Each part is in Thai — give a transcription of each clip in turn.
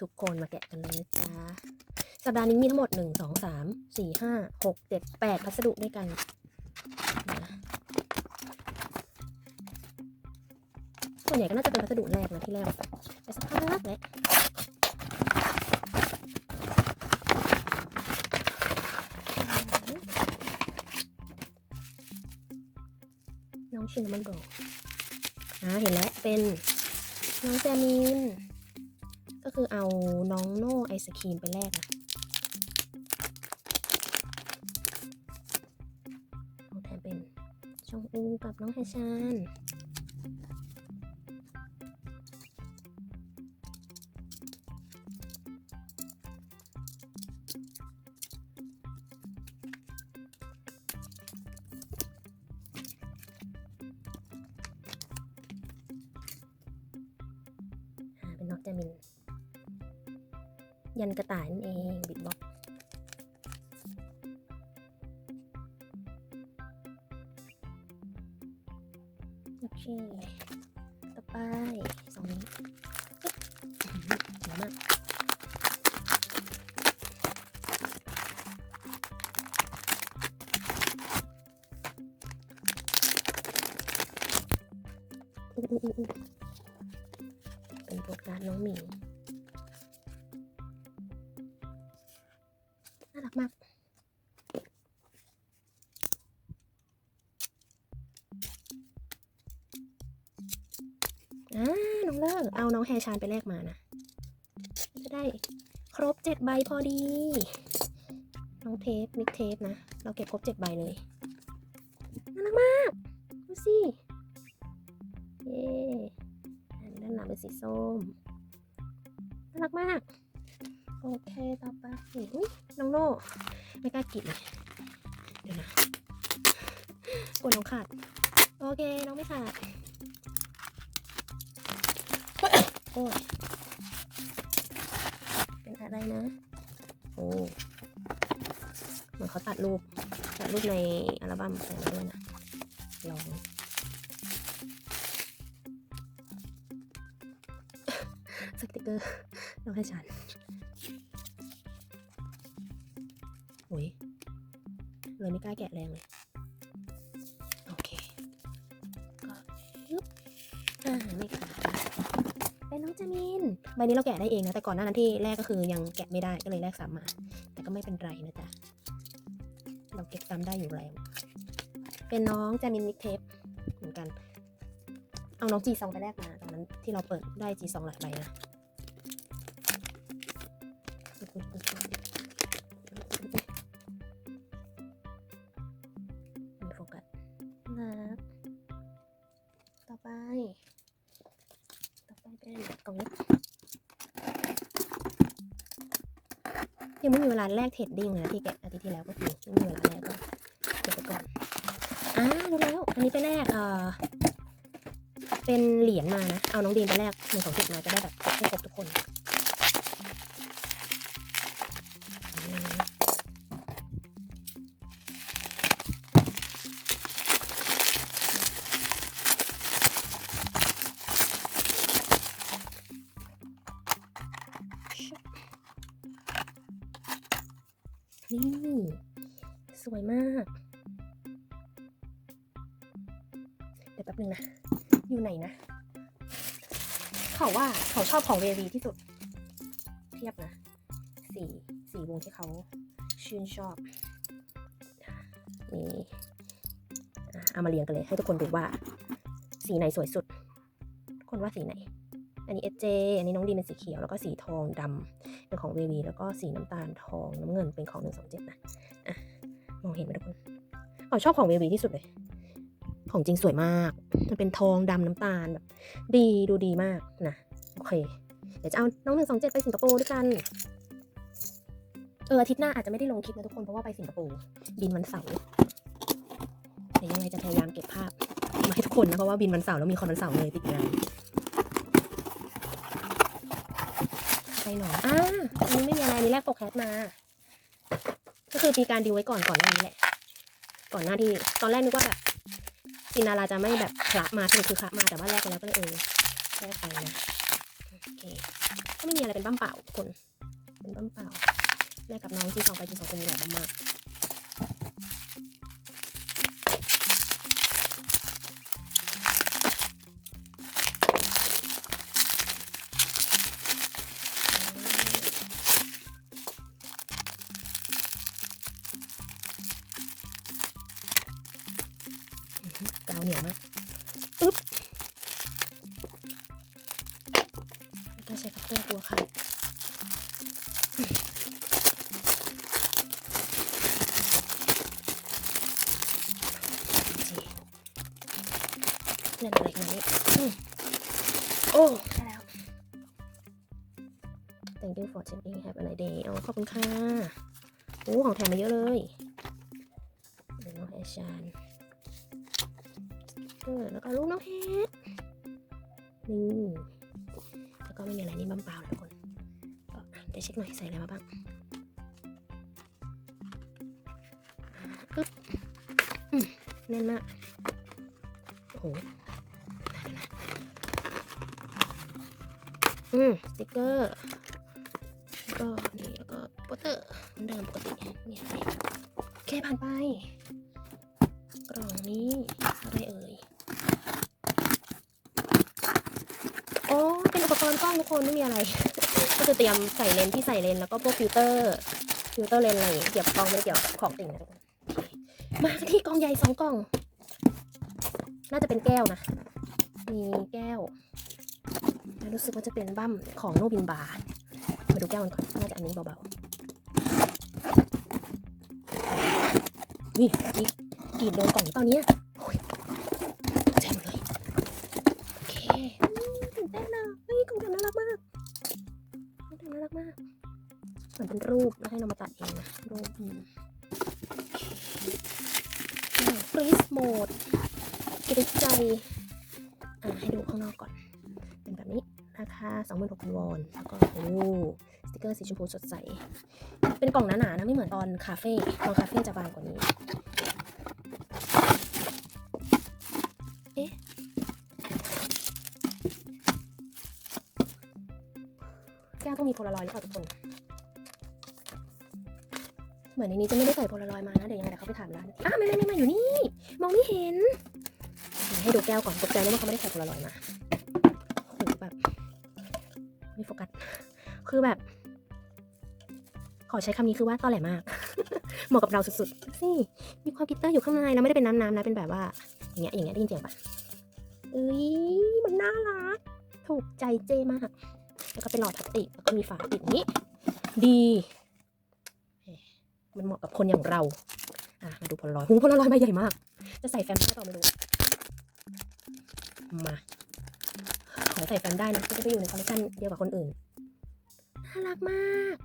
ทุกคนมาแกะกันเลยนะจ๊ะสัปดาห์นี้มีทั้งหมดหนึ่งสองสามสี่ห้าหกเจ็ดแปดพัสดุด้วยกันนะส่วนใหญ่ก็น่าจะเป็นพัสดุแรกนะที่แรกไปสักพักแล้วน้องชินมันบอกอ่าเห็นแล้วเป็นน้องแจมิน คือเอาน้องโน่ไอศครีมไปแลกนะเอาแทนเป็นชองอูกับน้องไฮชาน ยันกระต่ายนั่นเองบิดบ็อกโอเค ต่อไปสองนี้ปึ๊บอื้อหือสวยมากเป็นโปรการน้องหมี น่ารักมากอ่าน้องเลิกเอาน้องแฮชานไปแลกมานะ จะได้ครบเจ็ดใบพอดี น้องเทปมิกเทปนะ เราเก็บครบเจ็ดใบเลย น่ารักมาก ดูสิ เย้ด้านหลังเป็นสีส้ม น่ารักมาก อเคต่อไปอุ๊ยน้องโน่ไม่กล้ากินเลยเดี๋ยวนะกลัวน้องขาด โอเค น้องไม่ขาด โอ้ยเป็นอะไรนะ โอ้เหมือนเขาตัดรูป ตัดรูปในอัลบั้มใส่มาด้วยนะ ลองสติกเกอร์น้องให้ฉัน โอ้ยเลยไม่กล้าแกะแรงเลย โอเค ก็ยึบอ่าไม่ขาดเป็นน้องจามินใบนี้เราแกะได้เองนะ แต่ก่อนหน้านั้นที่แรกก็คือยังแกะไม่ได้ก็เลยแลกซ้ำมา แต่ก็ไม่เป็นไรนะจ๊ะ เราเก็บซ้ำได้อยู่แล้วเป็นน้องจามินนิกเทปเหมือนกัน เอาน้องจีซองไปแลกมาตอนนั้นที่เราเปิดได้จีซองหลายใบนะ นะต่อไป ต่อไปเป็นกล่องนี้ยังไม่มีเวลาแลกเทรดดิ้งเลยนะที่แกอาทิตย์ที่แล้วก็คือไม่มีเวลาแลกก็เก็บไปก่อนอ่ารู้แล้ว อันนี้ไปแลกเอ่อเป็นเหรียญมานะ เอาน้องดีนไปแลกหนึ่งสองสิบมาจะได้แบบให้ครบทุกคน ไหนนะ เขาว่าเขาชอบของเวรีที่สุด เทียบนะสี่สี่วงที่เขาชื่นชอบนี่เอามาเรียงกันเลย ให้ทุกคนดูว่า สีไหนสวยสุด คนว่าสีไหน อันนี้เอเจอันนี้น้องดีเป็นสีเขียว แล้วก็สีทองดำเป็นของเววีแล้วก็สีน้ำตาลทองน้ำเงินเป็นของหนึ่งสองเจ็ดนะอะมองเห็นไหมทุกคนอ๋อชอบของเววีที่สุดเลย ของจริงสวยมาก มันเป็นทองดำน้ำตาลแบบ ดีดูดีมากนะโอเค เดี๋ยวจะเอาน้องหนึ่งสองเจ็ดไปสิงคโปร์ด้วยกัน เอออาทิตย์หน้าอาจจะไม่ได้ลงคลิปนะทุกคนเพราะว่าไปสิงคโปร์บินวันเสาร์เดี๋ยวยังไงจะพยายามเก็บภาพมาให้ทุกคนนะเพราะว่าบินวันเสาร์แล้วมีคอนวันเสาร์เลยติดงานไปหนออ่าอันนี้ไม่มีอะไรนนี้แรกโปรแคสมา ก็คือมีการดีไว้ก่อนก่อนหน้านี้แหละ ก่อนหน้าที่ตอนแรกนึกว่าแบบ กินนาราจะไม่แบบคละมาสรุปคือคละมาแต่ว่าแรกไปแล้วก็เลยเออแรกไปนะโอเคก็ไม่มีอะไรเป็นบั้มเปล่าคนเป็นบั้มเปล่าแลกกับน้องที่สองไปที่สองคนนี้หล่มาก เล่นอะไรกันนี้อืมโอ้ได้แล้ว thank you for checking have a nice day อ๋อขอบคุณค่ะโอ้ของแถมมาเยอะเลยเดี๋ยวน้องแอชานเออแล้วก็ลูกน้องเฮดนี่แล้วก็ไม่มีอะไรนี่บั้มเปล่าเลยทุกคนก็เดี๋ยวเช็คหน่อยใส่อะไรมาบ้างปึ๊บอืมแน่นมากโอ้โห อืมสติกเกอร์แล้วก็นี่แล้วก็โปสเตอร์เหมือนเดิมปกติเนี่ยอะไรโอเคผ่านไป กล่องนี้อะไรเอ่ยโอ้เป็นอุปกรณ์กล้องทุกคนไม่มีอะไร ก็คือเตรียมใส่เลนที่ใส่เลนแล้วก็พวกฟิลเตอร์ฟิลเตอร์เลนอะไรเกี่ยวกับกล้องไม่เกี่ยวกับของติ่งนะมาที่กล่องใหญ่สองกล่อง น่าจะเป็นแก้วนะ มีแก้ว แล้วรู้สึกว่าจะเป็นบั้มของโนบินบาร์มาดูแก้วกันก่อน น่าจะอันนี้เบาๆ นี่นี่กรีดโดนกล่องหรือเปล่าเนี่ยโอ้ยตกใจหมดเลย โอเคอืมตื่นเต้นนะเฮ้ยกล่องแบบน่ารักมากกล่องแบบน่ารักมากเหมือนเป็นรูปแล้วให้เรามาตัดเองนะรูปฟรีสโหมดกิจใจอ่าให้ดูข้างนอกก่อน นี้ราคา26,000วอนแล้วก็โอ้สติกเกอร์สีชมพูสดใส เป็นกล่องหนาๆนะไม่เหมือนตอนคาเฟ่ตอนคาเฟ่จะบางกว่านี้ เอ๊ะแก้วต้องมีโพลารอยด์หรือเปล่าทุกคนเหมือนในนี้จะไม่ได้ใส่โพลารอยด์มานะ เดี๋ยวยังไงเดี๋ยวเขาไปถามร้านอ้าไม่ไม่ไม่มาอยู่นี่ มองไม่เห็น ให้ดูแก้วก่อนตกใจนึกว่าเขาไม่ได้ใส่โพลารอยด์มา คือแบบ ขอใช้คำนี้คือว่าตอแหลมาก เหมาะกับเราสุดๆนี่มีความกิตเตอร์อยู่ข้างในแล้วไม่ได้เป็นน้ำๆนะเป็นแบบว่า อย่างเงี้ยอย่างเงี้ยได้ยินเสียงปะเอ้ยมันน่ารัก ถูกใจเจมาก แล้วก็เป็นหลอดพลาสติกแล้วก็มีฝาปิดนี้ ดี มันเหมาะกับคนอย่างเราอะมาดูพลอยหูพลอยใบใหญ่มาก จะใส่แฟ้มได้เปล่าไม่รู้มาขอใส่แฟ้มได้นะจะได้ไปอยู่ในคอลเลคชันเดียวกับคนอื่น รักมาก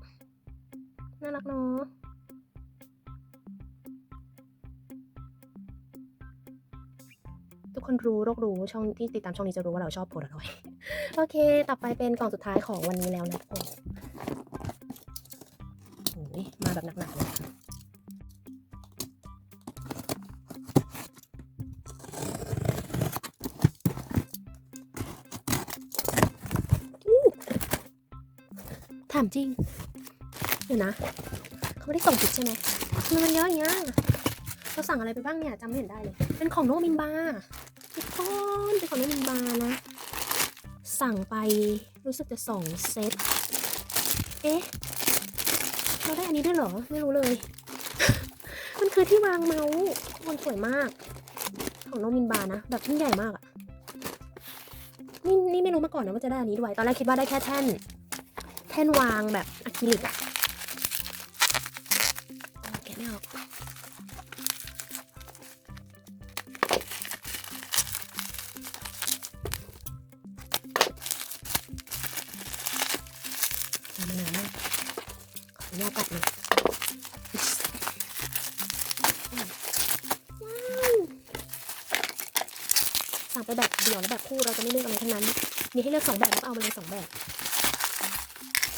น่ารักเนาะทุกคนรู้โรครู้ช่องที่ติดตามช่องนี้จะรู้ว่าเราชอบโพลารอยโอเค ต่อไปเป็นกล่องสุดท้ายของวันนี้แล้วนะโอ้ยมาแบบหนักๆเลย ถามจริง เดี๋ยวนะ เขาไม่ได้ส่งผิดใช่ไหมทำไมมันเยอะอย่างเงี้ยเราสั่งอะไรไปบ้างเนี่ยจำไม่เห็นได้เลย เป็นของโนมินบาทุกคนเป็นของโนมินบานะ สั่งไปรู้สึกจะสองเซต เอ๊ะ เราได้อันนี้ด้วยเหรอ ไม่รู้เลย มันคือที่วางเมาส์มันสวยมาก ของโนมินบานะ แบบชิ้นใหญ่มากอะนี่นี่ไม่รู้มาก่อนนะว่าจะได้อันนี้ด้วย ตอนแรกคิดว่าได้แค่แท่น แท่นวางแบบอะคริลิกอะแกะไม่ออกมานานมากขออนุญาตตัดหน่อยว้าวสั่งไปแบบเดี่ยวและแบบคู่เราจะไม่เลือกอะไรทั้งนั้น มีให้เลือกสองแบบแล้วก็เอามาเลยสองแบบ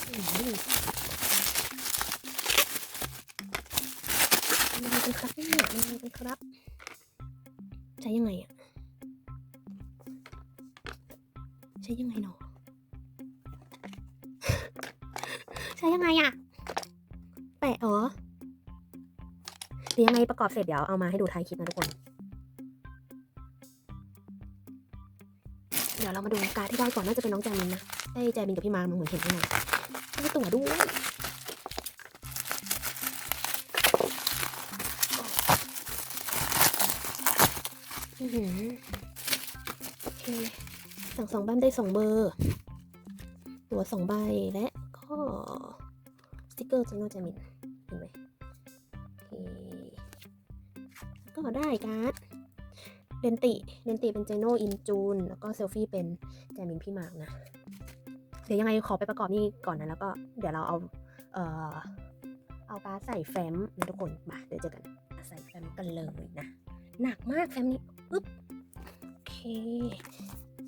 มันอะไรกันครับเนี่ยมันอะไรกันครับ ใช้ยังไงอะใช้ยังไงหนอช้ยังไงอะแปะอ๋อเดี๋ยวยังไงประกอบเสร็จเดี๋ยวเอามาให้ดูท้ายคลิปนะทุกคน มาดูการดที่ได้ก่อนน่าจะเป็นน้องแจมินนะได้แจมินกับพี่มาร์คเหมือนเห็นข้างในได้ตั๋วด้วยอือโอเคสั่งสองบ้านได้สองเบอร์ ตั๋วสองใบและก็สติกเกอร์จากน้องแจมินเห็นไหมโอเคก็ได้การ์ด เดนติเดนติเป็นเจโนอินจูน แล้วก็เซลฟี่เป็นแจมินพี่หมากนะ เดี๋ยวยังไงขอไปประกอบนี่ก่อนนะ แล้วก็เดี๋ยวเราเอา เอ่อ เอาการดใส่แฟ้มนะทุกคนมาเดี๋ยวเจอกัน ใส่แฟ้มกันเลยนะ หนักมากแฟ้มนี้ปึ๊บโอเค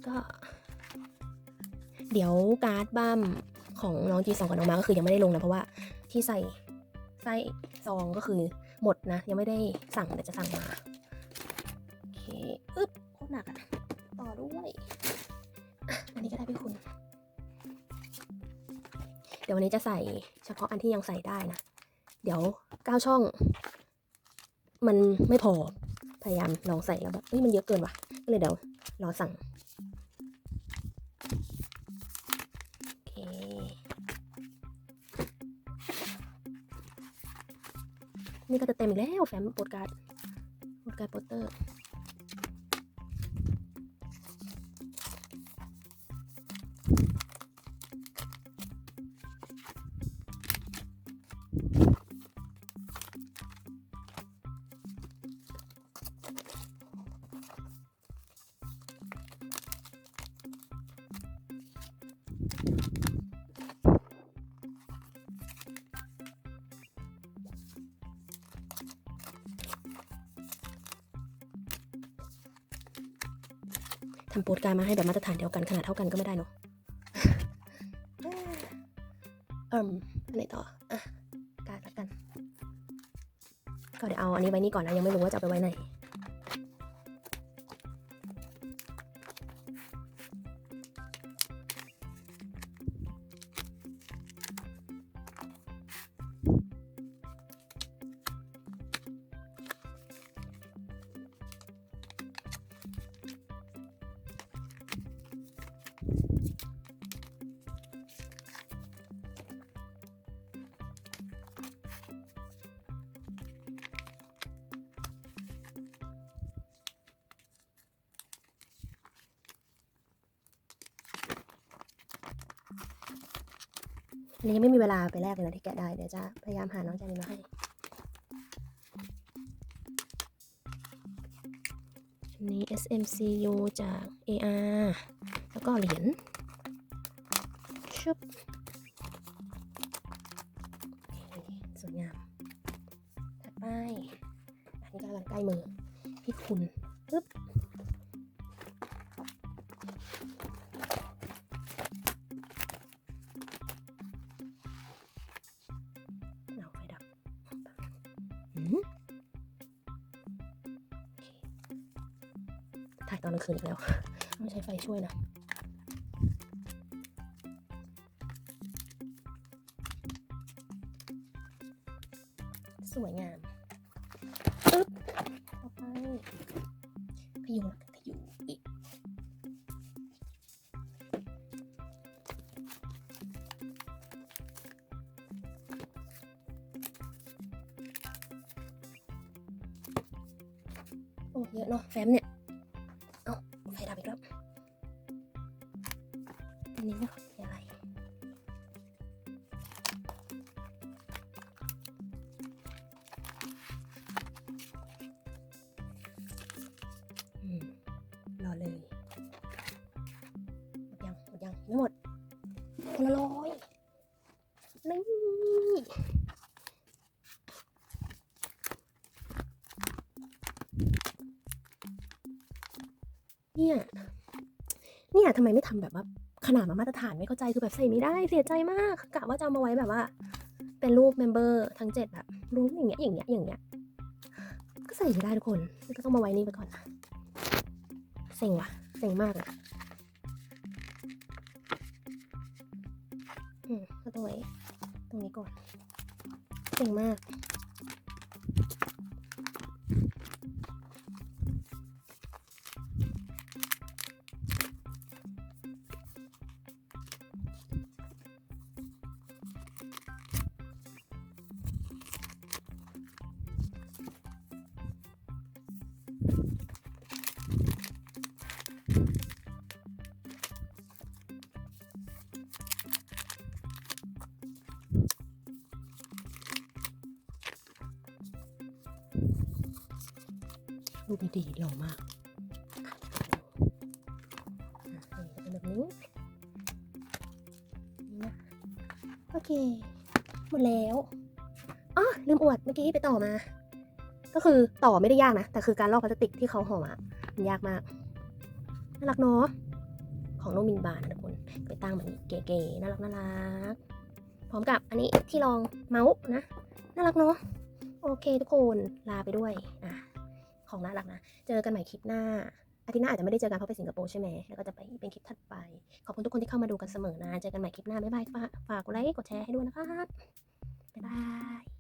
ก็ เดี๋ยวการ์ดบัมของน้องจีสองกับน้องมาก็คือยังไม่ได้ลงนะเพราะว่าที่ใส่ไส้ซองก็คือหมดนะ ยังไม่ได้สั่งเดี๋ยวจะสั่งมา เดี๋ยววันนี้จะใส่เฉพาะอันที่ยังใส่ได้นะ เดี๋ยวเก้าช่อง มันไม่พอ พยายามลองใส่แล้วแบบเฮ้ยมันเยอะเกินว่ะ ก็เลยเดี๋ยวรอสั่ง โอเค นี่ก็จะเต็มอีกแล้วแฟ้มโปสการ์ดโปสการ์ดโปสเตอร์ำโปสการ์มาให้แบบมาตรฐานเดียวกันขนาดเท่ากันก็ไม่ได้เนอะเอิ่มไหนต่อ อะ การละกัน ก็เดี๋ยวเอาอันนี้ไว้นี่ก่อนนะ ยังไม่รู้ว่าจะเอาไปไว้ไหน นี้ยังไม่มีเวลาไปแลกเลยนะที่แกะได้ เดี๋ยวจะพยายามหาน้องจานินมาให้ นี้ SMCU จาก AR แล้วก็เหรียญ ชุบสวยงาม ถัดไป อันนี้กำลังใกล้มือ พี่คุณปึ๊บ ถ่ายตอนกลางคืนอีกแล้วต้องใช้ไฟช่วยนะสวยงามปึ๊บต่อไปขยูแล้วกันขยูอีกโอ้เยอะเนาะแฟ้มเนี่ย คนละร้อยนี่เนี่ย เนี่ยทำไมไม่ทำแบบว่าขนาดมามาตรฐานไม่เข้าใจคือแบบใส่ไม่ได้เสียใจมากกะว่าจะเอามาไว้แบบว่า เป็นรูปเมมเบอร์ทั้งเจ็ดแบบรูปอย่างเงี้ยอย่างเงี้ยอย่างเงี้ยก็ใส่ไม่ได้ทุกคนก็ต้องมาไว้นี่ไปก่อนนะเซ็งว่ะเซ็งมากอืม ไว้ตรงนี้ก่อนเก่งมาก รูปนี้ดีหล่อมากอะนี่จะเป็นแบบนี้นี่นะโอเค หมดแล้วอ๋อลืมอวดเมื่อกี้ไปต่อมา ก็คือต่อไม่ได้ยากนะ แต่คือการลอกพลาสติกที่เขาห่อมามันยากมาก น่ารักเนาะ ของโนมินบานนะทุกคน ไปตั้งแบบนี้เก๋ๆ น่ารักน่ารัก พร้อมกับอันนี้ที่รองเมาส์นะ น่ารักเนาะ โอเคทุกคน ลาไปด้วย อะ ของน่ารักนะ เจอกันใหม่คลิปหน้า อาทิตย์หน้าอาจจะไม่ได้เจอกันเพราะไปสิงคโปร์ใช่ไหม แล้วก็จะไปเป็นคลิปถัดไป ขอบคุณทุกคนที่เข้ามาดูกันเสมอนะ เจอกันใหม่คลิปหน้า บ๊ายบาย ฝากฝากกดไลค์ กดแชร์ให้ด้วยนะครับ บ๊ายบาย